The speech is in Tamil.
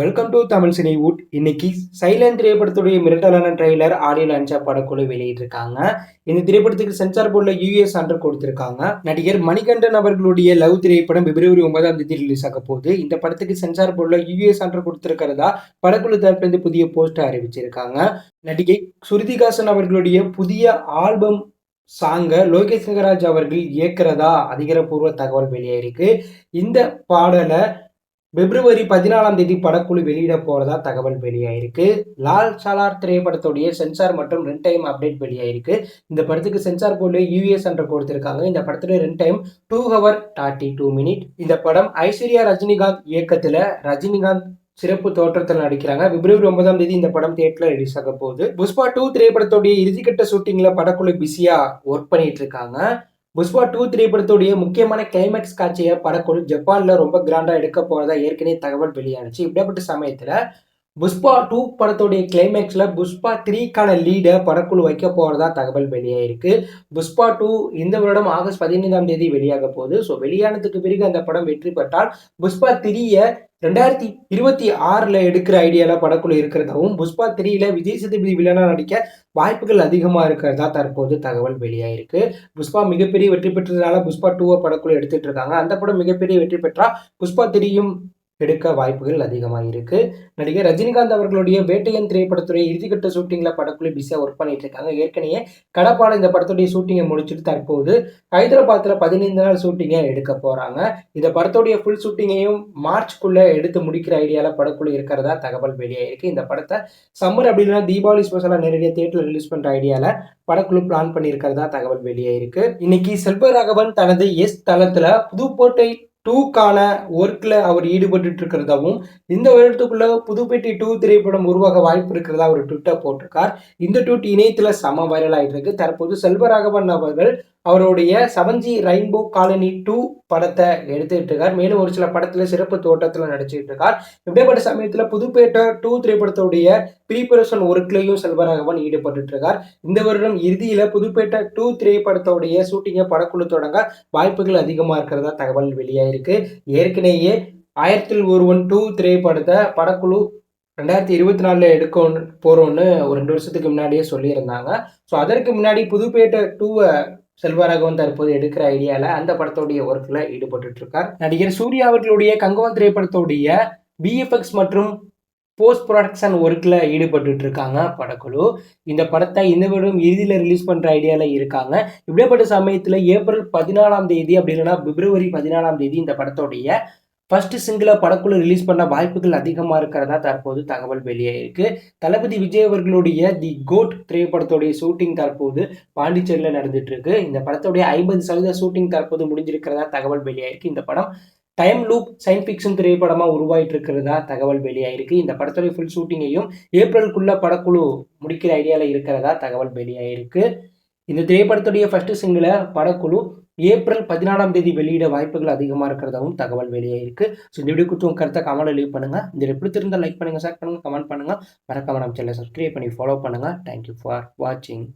Welcome to Tamil Cinewood. இன்னைக்கு சைலண்ட் திரைப்படத்துடைய மிரட்டலான ட்ரெய்லர் ஆடியோ அஞ்சா படக்குழு வெளியிட்டிருக்காங்க. இந்த திரைப்படத்துக்கு சென்சார் போர்டில் யூஎஸ் அண்டர் கொடுத்திருக்காங்க. நடிகர் மணிகண்டன் அவர்களுடைய லவ் திரைப்படம் பிப்ரவரி ஒன்பதாம் தேதி ரிலீஸ் ஆக போகுது. இந்த படத்துக்கு சென்சார் போர்டில் யூஎஸ் ஆண்டர் கொடுத்திருக்கிறதா படக்குழு தரப்பிலிருந்து புதிய போஸ்டர் அறிவிச்சிருக்காங்க. நடிகை சுருதிகாசன் அவர்களுடைய புதிய ஆல்பம் சாங்க லோகேஷ் சிங்கராஜ் அவர்கள் இயக்கிறதா அதிகாரப்பூர்வ தகவல் வெளியாயிருக்கு. இந்த பாடலை பிப்ரவரி பதினாலாம் தேதி படக்குழு வெளியிட போறதா தகவல் வெளியாயிருக்கு. லால் சாலார் திரைப்படத்துடைய சென்சார் மற்றும் ரெண்ட் டைம் அப்டேட் வெளியாயிருக்கு. இந்த படத்துக்கு சென்சார் போர்டு யூஎஸ் என்ற கொடுத்திருக்காங்க. இந்த படத்துடைய run time two hour thirty two minute. இந்த படம் ஐஸ்வர்யா ரஜினிகாந்த் இயக்கத்துல ரஜினிகாந்த் சிறப்பு தோற்றத்தில் நடிக்கிறாங்க. பிப்ரவரி ஒன்பதாம் தேதி இந்த படம் தியேட்டர்ல ரிலீஸ் ஆக போகுது. புஷ்பா டூ திரைப்படத்துடைய இறுதிக்கட்ட ஷூட்டிங்ல படக்குழு பிஸியா ஒர்க் பண்ணிட்டு இருக்காங்க. புஷ்பா டூ திரைப்படத்துடைய முக்கியமான கிளைமேக்ஸ் காட்சியை படக்குழு ஜப்பானில் ரொம்ப கிராண்டாக எடுக்க போகிறதா ஏற்கனவே தகவல் வெளியானுச்சு. இப்படிப்பட்ட சமயத்தில் புஷ்பா டூ படத்துடைய கிளைமேக்ஸில் புஷ்பா த்ரீக்கான லீடை படக்குழு வைக்க போகிறதா தகவல் வெளியாயிருக்கு புஷ்பா டூ இந்த வருடம் ஆகஸ்ட் பதினைந்தாம் தேதி வெளியாக போகுது. ஸோ வெளியானதுக்கு பிறகு அந்த படம் வெற்றி பெற்றால் புஷ்பா த்ரீயை ரெண்டாயிரத்தி இருபத்தி ஆறில் எடுக்கிற ஐடியாவில் படக்குழு இருக்கிறதாவும் புஷ்பா த்ரீயில் விஜய் சேதுபதி வில்லனாக நடிக்க வாய்ப்புகள் அதிகமாக இருக்கிறதா தற்போது தகவல் வெளியாயிருக்கு புஷ்பா மிகப்பெரிய வெற்றி பெற்றதுனால புஷ்பா டூவை படக்குழு எடுத்துகிட்டு இருக்காங்க. அந்த படம் மிகப்பெரிய வெற்றி பெற்றால் புஷ்பா த்ரீயும் எடுக்க வாய்ப்புகள் அதிகமாக இருக்குது நடிகர் ரஜினிகாந்த் அவர்களுடைய வேட்டையன் திரைப்படத்துடைய இறுதிக்கட்ட ஷூட்டிங்கில் படக்குழு பிஸியாக ஒர்க் பண்ணிட்டு இருக்காங்க. ஏற்கனவே கடப்பாட இந்த படத்துடைய ஷூட்டிங்கை முடிச்சுட்டு தற்போது ஹைதராபாத்தில் பதினைந்து நாள் ஷூட்டிங்கை எடுக்க போகிறாங்க இந்த படத்துடைய ஃபுல் ஷூட்டிங்கையும் மார்ச்க்குள்ள எடுத்து முடிக்கிற ஐடியாவில் படக்குழு இருக்கிறதா தகவல் வெளியாகிருக்கு இந்த படத்தை சம்மர் அப்படின்னா தீபாவளி ஸ்பெஷலாக நேரடியாக தேட்டரில் ரிலீஸ் பண்ணுற ஐடியாவில் படக்குழு பிளான் பண்ணியிருக்கிறதா தகவல் வெளியாயிருக்கு. இன்னைக்கு செல்வராகவன் தனது எஸ் தளத்தில் புதுக்கோட்டை டூக்கான ஒர்க்கில் அவர் ஈடுபட்டு இருக்கிறதாவும் இந்த வருடத்துக்குள்ள புதுப்பேட்டை டூ திரைப்படம் உருவாக வாய்ப்பு இருக்கிறதா அவர் ட்விட்டர் போட்டிருக்கார். இந்த ட்விட் இணையத்தில் செம வைரல் ஆகிட்டு இருக்கு தற்போது செல்வராகவன் அவர்கள் அவருடைய சவஞ்சி ரெயின்போ காலனி டூ படத்தை எடுத்துட்டு இருக்கார் மேலும் ஒரு சில படத்துல சிறப்பு தோட்டத்தில் நடிச்சுட்டு இருக்கார் இப்படிப்பட்ட சமயத்துல புதுப்பேட்டை டூ திரைப்படத்துடைய ப்ரீபரேஷன் ஒர்க்லையும் செல்வராகவன் ஈடுபட்டு இருக்கார் இந்த வருடம் இறுதியில புதுப்பேட்டை டூ திரைப்படத்துடைய ஷூட்டிங்கை படக்குழு தொடங்க வாய்ப்புகள் அதிகமா இருக்கிறதா தகவல் வெளியாயிருக்கு. ஏற்கனவே ஆயிரத்தில் ஒருவன் டூ திரைப்படத்தை படக்குழு ரெண்டாயிரத்தி இருபத்தி நாலில் எடுக்க போகிறோன்னு ஒரு ரெண்டு வருஷத்துக்கு முன்னாடியே சொல்லியிருந்தாங்க. ஸோ அதற்கு முன்னாடி புதுப்பேட்டை டூவை செல்வராகவன் தற்போது எடுக்கிற ஐடியால அந்த படத்தோடைய ஒர்க்ல ஈடுபட்டு இருக்கார் நடிகர் சூர்யா அவர்களுடைய கங்கவன் திரைப்படத்தோடைய பிஎஃப்எக்ஸ் மற்றும் போஸ்ட் ப்ரொடக்ஷன் ஒர்க்கில் ஈடுபட்டு இருக்காங்க படக்குழு. இந்த படத்தை இந்த வருடம் இறுதியில் ரிலீஸ் பண்ணுற ஐடியாவில் இருக்காங்க. இப்படிப்பட்ட சமயத்தில் ஏப்ரல் பதினாலாம் தேதி அப்படி இல்லைன்னா பிப்ரவரி பதினாலாம் தேதி இந்த படத்தோடைய ஃபர்ஸ்ட் சிங்கிளை படக்குழு ரிலீஸ் பண்ண வாய்ப்புகள் அதிகமாக இருக்கிறதா தற்போது தகவல் வெளியாயிருக்கு தளபதி விஜய் அவர்களுடைய தி கோட் திரைப்படத்துடைய ஷூட்டிங் தற்போது பாண்டிச்சேரியில் நடந்துட்டு இருக்கு. இந்த படத்துடைய ஐம்பது சதவீத ஷூட்டிங் தற்போது முடிஞ்சிருக்கிறதா தகவல் வெளியாயிருக்கு இந்த படம் டைம் லூப் சயின்ஸ் ஃபிக்ஷன் திரைப்படமாக உருவாயிட்டு இருக்கிறதா தகவல் வெளியாயிருக்கு இந்த படத்துடைய ஃபுல் ஷூட்டிங்கையும் ஏப்ரலுக்குள்ள படக்குழு முடிக்கிற ஐடியாவில் இருக்கிறதா தகவல் வெளியாயிருக்கு இந்த திரைப்படத்துடைய ஃபர்ஸ்ட் சிங்கிளை படக்குழு ஏப்ரல் பதினாலாம் தேதி வெளியிட வாய்ப்புகள் அதிகமாக இருக்கிறதாவும் தகவல் வெளியாயிருக்கு ஸோ இந்த வீடியோ கொடுத்து உங்கள் கருத்தை கமெண்ட் லீவ் பண்ணுங்கள் இந்த பிடித்திருந்தால் லைக் பண்ணுங்கள் ஷேர் பண்ணுங்கள் கமெண்ட் பண்ணுங்கள் மறக்காம நம்ம சேனலை சப்ஸ்கிரைப் பண்ணி ஃபாலோ பண்ணுங்கள் தேங்க்யூ ஃபார் வாட்சிங்